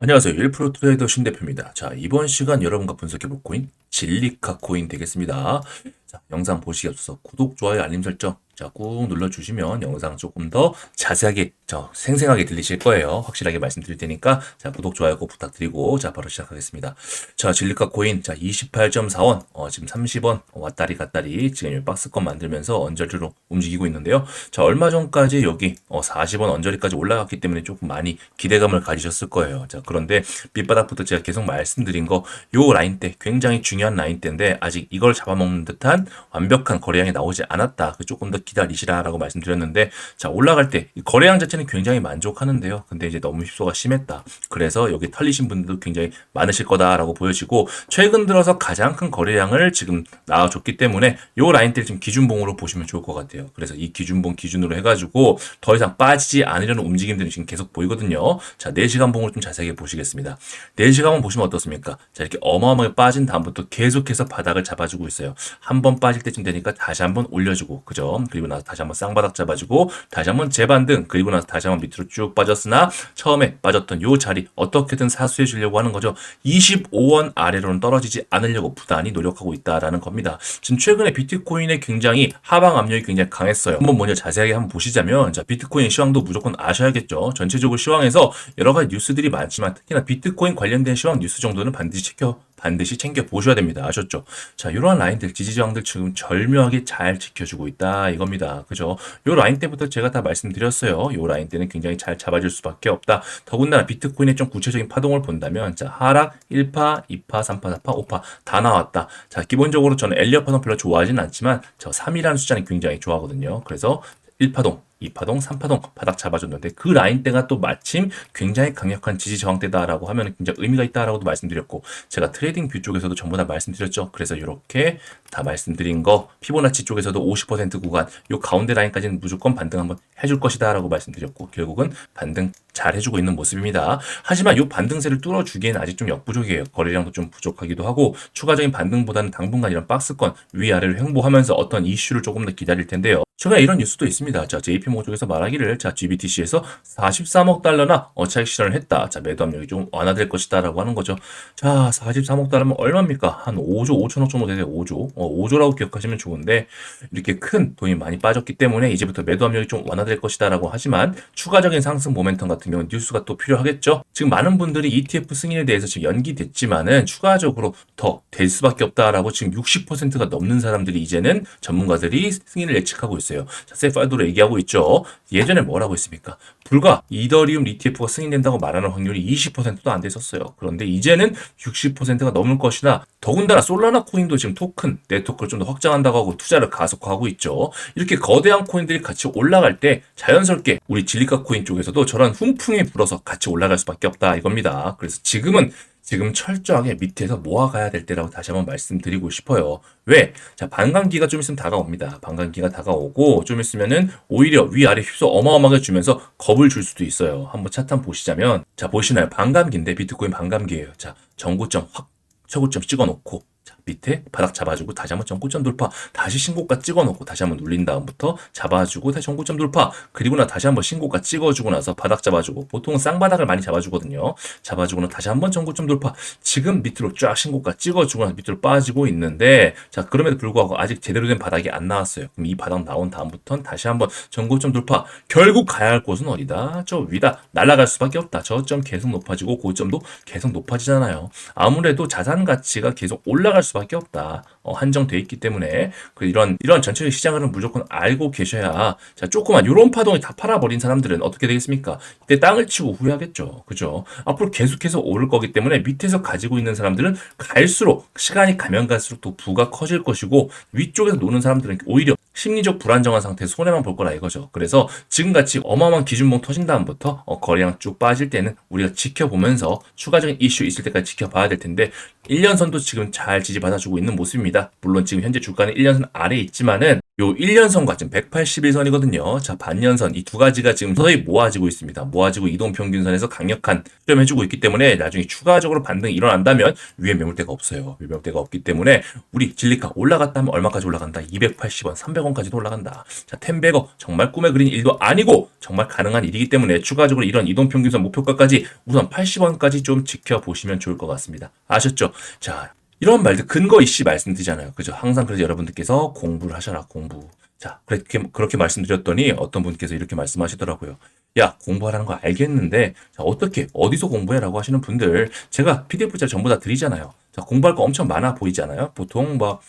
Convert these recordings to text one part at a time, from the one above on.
안녕하세요. 1프로 트레이더 신 대표입니다. 자, 이번 시간 여러분과 분석해볼 코인, 진리카 코인 되겠습니다. 자, 영상 보시기 앞서서 구독, 좋아요, 알림 설정, 자, 꾹 눌러주시면 영상 조금 더 자세하게, 저, 생생하게 들리실 거예요. 확실하게 말씀드릴 테니까, 자, 구독, 좋아요 꼭 부탁드리고, 자, 바로 시작하겠습니다. 자, 진리카 코인, 자, 28.4원, 어, 지금 30원, 어, 왔다리 갔다리, 지금 이 박스권 만들면서 언저리로 움직이고 있는데요. 자, 얼마 전까지 여기, 어, 40원 언저리까지 올라갔기 때문에 조금 많이 기대감을 가지셨을 거예요. 자, 그런데 밑바닥부터 제가 계속 말씀드린 거, 요 라인대, 굉장히 중요한 라인대인데, 아직 이걸 잡아먹는 듯한 완벽한 거래량이 나오지 않았다. 그 조금 더 기다리시라라고 말씀드렸는데 자 올라갈 때 거래량 자체는 굉장히 만족하는데요. 근데 이제 너무 휩소가 심했다. 그래서 여기 털리신 분들도 굉장히 많으실 거다라고 보여지고 최근 들어서 가장 큰 거래량을 지금 나와줬기 때문에 요 라인대를 지금 기준봉으로 보시면 좋을 것 같아요. 그래서 이 기준봉 기준으로 해가지고 더 이상 빠지지 않으려는 움직임들이 지금 계속 보이거든요. 자 4시간 봉을 좀 자세하게 보시겠습니다. 4시간만 보시면 어떻습니까? 자 이렇게 어마어마하게 빠진 다음부터 계속해서 바닥을 잡아주고 있어요. 한 번 빠질 때쯤 되니까 다시 한번 올려주고 그죠? 그리고 나서 다시 한번 쌍바닥 잡아주고 다시 한번 재반등 그리고 나서 다시 한번 밑으로 쭉 빠졌으나 처음에 빠졌던 요 자리 어떻게든 사수해 주려고 하는 거죠. 25원 아래로는 떨어지지 않으려고 부단히 노력하고 있다라는 겁니다. 지금 최근에 비트코인의 굉장히 하방 압력이 굉장히 강했어요. 한번 먼저 자세하게 한번 보시자면 자 비트코인 시황도 무조건 아셔야겠죠. 전체적으로 시황에서 여러 가지 뉴스들이 많지만 특히나 비트코인 관련된 시황 뉴스 정도는 반드시 챙겨 반드시 챙겨 보셔야 됩니다. 아셨죠? 자, 이러한 라인들, 지지저항들 지금 절묘하게 잘 지켜주고 있다. 이겁니다. 그죠? 요 라인 때부터 제가 다 말씀드렸어요. 요 라인 때는 굉장히 잘 잡아줄 수밖에 없다. 더군다나 비트코인의 좀 구체적인 파동을 본다면, 자, 하락 1파, 2파, 3파, 4파, 5파 다 나왔다. 자, 기본적으로 저는 엘리어 파동 별로 좋아하진 않지만, 저 3이라는 숫자는 굉장히 좋아하거든요. 그래서 1파동, 2파동, 3파동 바닥 잡아줬는데 그 라인대가 또 마침 굉장히 강력한 지지 저항대다라고 하면 굉장히 의미가 있다라고도 말씀드렸고 제가 트레이딩 뷰 쪽에서도 전부 다 말씀드렸죠. 그래서 이렇게 다 말씀드린 거 피보나치 쪽에서도 50% 구간 요 가운데 라인까지는 무조건 반등 한번 해줄 것이다라고 말씀드렸고 결국은 반등 잘 해주고 있는 모습입니다. 하지만 이 반등세를 뚫어주기에는 아직 좀 역부족이에요. 거래량도 좀 부족하기도 하고 추가적인 반등보다는 당분간 이런 박스권 위아래를 횡보하면서 어떤 이슈를 조금 더 기다릴 텐데요. 최근에 이런 뉴스도 있습니다. 자, JP모 쪽에서 말하기를 자, GBTC에서 43억 달러나 어차익 실현을 했다. 자, 매도 압력이 좀 완화될 것이다라고 하는 거죠. 자, 43억 달러면 얼마입니까? 한 5조 5천억 정도 되네요. 5조. 어, 5조라고 기억하시면 좋은데 이렇게 큰 돈이 많이 빠졌기 때문에 이제부터 매도 압력이 좀 완화될 것이다라고 하지만 추가적인 상승 모멘텀 같은 경우는 뉴스가 또 필요하겠죠. 지금 많은 분들이 ETF 승인에 대해서 지금 연기됐지만은 추가적으로 더 될 수밖에 없다라고 지금 60%가 넘는 사람들이 이제는 전문가들이 승인을 예측하고 있 어요. 자, 세파도로 얘기하고 있죠. 예전에 뭐라고 했습니까? 불과 이더리움 ETF가 승인된다고 말하는 확률이 20%도 안 됐었어요. 그런데 이제는 60%가 넘을 것이나 더군다나 솔라나 코인도 지금 토큰 네트워크를 좀 더 확장한다고 하고 투자를 가속화하고 있죠. 이렇게 거대한 코인들이 같이 올라갈 때 자연스럽게 우리 진리카 코인 쪽에서도 저런 훈풍이 불어서 같이 올라갈 수밖에 없다 이겁니다. 그래서 지금은 지금 철저하게 밑에서 모아가야 될 때라고 다시 한번 말씀드리고 싶어요. 왜? 자, 반감기가 좀 있으면 다가옵니다. 반감기가 다가오고 좀 있으면은 오히려 위아래 휩쓸어 어마어마하게 주면서 겁을 줄 수도 있어요. 한번 차트 보시자면 자, 보시나요? 반감기인데 비트코인 반감기예요. 자, 전고점 확 최고점 찍어 놓고 자, 밑에 바닥 잡아주고 다시 한번 전고점 돌파. 다시 신고가 찍어놓고 다시 한번 눌린 다음부터 잡아주고 다시 전고점 돌파. 그리고 나 다시 한번 신고가 찍어주고 나서 바닥 잡아주고 보통은 쌍바닥을 많이 잡아주거든요. 잡아주고는 다시 한번 전고점 돌파. 지금 밑으로 쫙 신고가 찍어주고 나서 밑으로 빠지고 있는데 자 그럼에도 불구하고 아직 제대로 된 바닥이 안 나왔어요. 그럼 이 바닥 나온 다음부터는 다시 한번 전고점 돌파. 결국 가야 할 곳은 어디다? 저 위다. 날아갈 수밖에 없다. 저점 계속 높아지고 고점도 계속 높아지잖아요. 아무래도 자산 가치가 계속 올라갈 수밖에 없다. 어, 한정돼 있기 때문에 그 이런 이런 전체적 시장을 무조건 알고 계셔야 자 조그만 요런 파동이 다 팔아버린 사람들은 어떻게 되겠습니까? 이때 땅을 치고 후회하겠죠. 그죠? 앞으로 계속해서 오를 거기 때문에 밑에서 가지고 있는 사람들은 갈수록 시간이 가면 갈수록 또 부가 커질 것이고 위쪽에서 노는 사람들은 오히려 심리적 불안정한 상태에서 손해만 볼 거라 이거죠. 그래서 지금같이 어마어마한 기준봉 터진 다음부터 어, 거래량 쭉 빠질 때는 우리가 지켜보면서 추가적인 이슈 있을 때까지 지켜봐야 될 텐데 1년 선도 지금 잘 지지받 받아주고 있는 모습입니다. 물론 지금 현재 주가는 1년선 아래 에 있지만은 요 1년선과 지금 181선이거든요. 자, 반년선 이 두 가지가 지금 서서히 모아지고 있습니다. 모아지고 이동평균선에서 강력한 수렴해주고 있기 때문에 나중에 추가적으로 반등이 일어난다면 위에 매물대가 없어요. 매물대가 없기 때문에 우리 진리카 올라갔다 하면 얼마까지 올라간다? 280원, 300원까지도 올라간다. 자, 텐베거 정말 꿈에 그린 일도 아니고 정말 가능한 일이기 때문에 추가적으로 이런 이동평균선 목표가까지 우선 80원까지 좀 지켜보시면 좋을 것 같습니다. 아셨죠? 자, 이런 말들 근거 있이 말씀드리잖아요. 그죠? 항상 그래서 여러분들께서 공부를 하셔라, 공부. 자, 그렇게, 그렇게 말씀드렸더니 어떤 분께서 이렇게 말씀하시더라고요. 야, 공부하라는 거 알겠는데, 자, 어떻게, 어디서 공부해라고 하시는 분들, 제가 PDF자 전부 다 드리잖아요. 자, 공부할 거 엄청 많아 보이잖아요. 보통 뭐,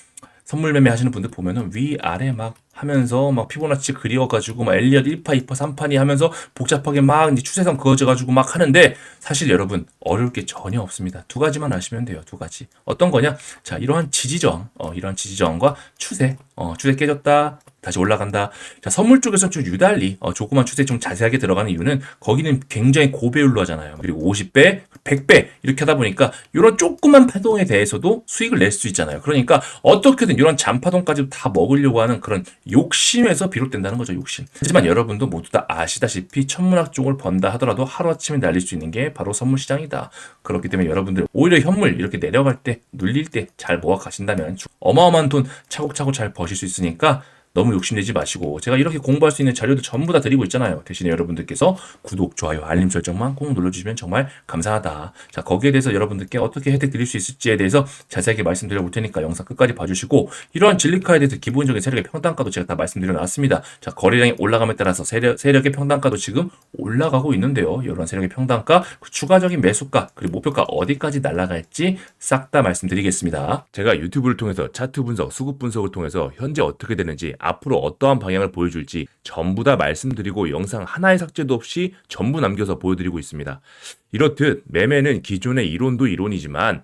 선물 매매 하시는 분들 보면은 위 아래 막 하면서 막 피보나치 그리워가지고 막 엘리엇 1파, 2파, 3파니 하면서 복잡하게 막 이제 추세선 그어져가지고 막 하는데 사실 여러분 어려울 게 전혀 없습니다. 두 가지만 아시면 돼요. 두 가지. 어떤 거냐? 자, 이러한 지지저항, 어, 이러한 지지저항과 추세, 어, 추세 깨졌다. 다시 올라간다. 자, 선물 쪽에서 좀 유달리 어, 조그만 추세 좀 자세하게 들어가는 이유는 거기는 굉장히 고배율로 하잖아요. 그리고 50배, 100배 이렇게 하다 보니까 이런 조그만 파동에 대해서도 수익을 낼 수 있잖아요. 그러니까 어떻게든 이런 잔파동까지 다 먹으려고 하는 그런 욕심에서 비롯된다는 거죠. 욕심. 하지만 여러분도 모두 다 아시다시피 천문학 쪽을 번다 하더라도 하루아침에 날릴 수 있는 게 바로 선물 시장이다. 그렇기 때문에 여러분들 오히려 현물 이렇게 내려갈 때 눌릴 때 잘 모아 가신다면 어마어마한 돈 차곡차곡 잘 버실 수 있으니까 너무 욕심내지 마시고 제가 이렇게 공부할 수 있는 자료도 전부 다 드리고 있잖아요. 대신에 여러분들께서 구독, 좋아요, 알림 설정만 꼭 눌러주시면 정말 감사하다. 자 거기에 대해서 여러분들께 어떻게 혜택 드릴 수 있을지에 대해서 자세하게 말씀드려 볼 테니까 영상 끝까지 봐주시고 이러한 진리카에 대해서 기본적인 세력의 평단가도 제가 다 말씀드려 놨습니다. 자 거래량이 올라감에 따라서 세력, 세력의 평단가도 지금 올라가고 있는데요. 이러한 세력의 평단가, 그 추가적인 매수가 그리고 목표가 어디까지 날아갈지 싹 다 말씀드리겠습니다. 제가 유튜브를 통해서 차트 분석, 수급 분석을 통해서 현재 어떻게 되는지 앞으로 어떠한 방향을 보여줄지 전부 다 말씀드리고 영상 하나의 삭제도 없이 전부 남겨서 보여드리고 있습니다. 이렇듯 매매는 기존의 이론도 이론이지만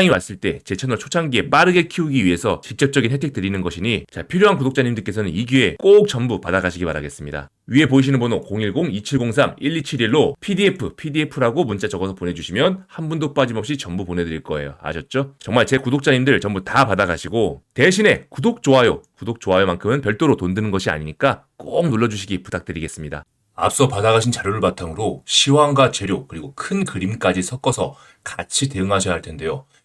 장이 왔을 때 제 채널 초창기에 빠르게 키우기 위해서 직접적인 혜택 드리는 것이니 자, 필요한 구독자님들께서는 이 기회 꼭 전부 받아가시기 바라겠습니다. 위에 보이시는 번호 010-2703-1271로 PDF, PDF라고 문자 적어서 보내주시면 한 분도 빠짐없이 전부 보내드릴 거예요. 아셨죠? 정말 제 구독자님들 전부 다 받아가시고 대신에 구독, 좋아요, 구독, 좋아요만큼은 별도로 돈 드는 것이 아니니까 꼭 눌러주시기 부탁드리겠습니다. 앞서 받아가신 자료를 바탕으로 시황과 재료 그리고 큰 그림까지 섞어서 같이 대응하셔야 할 텐데요.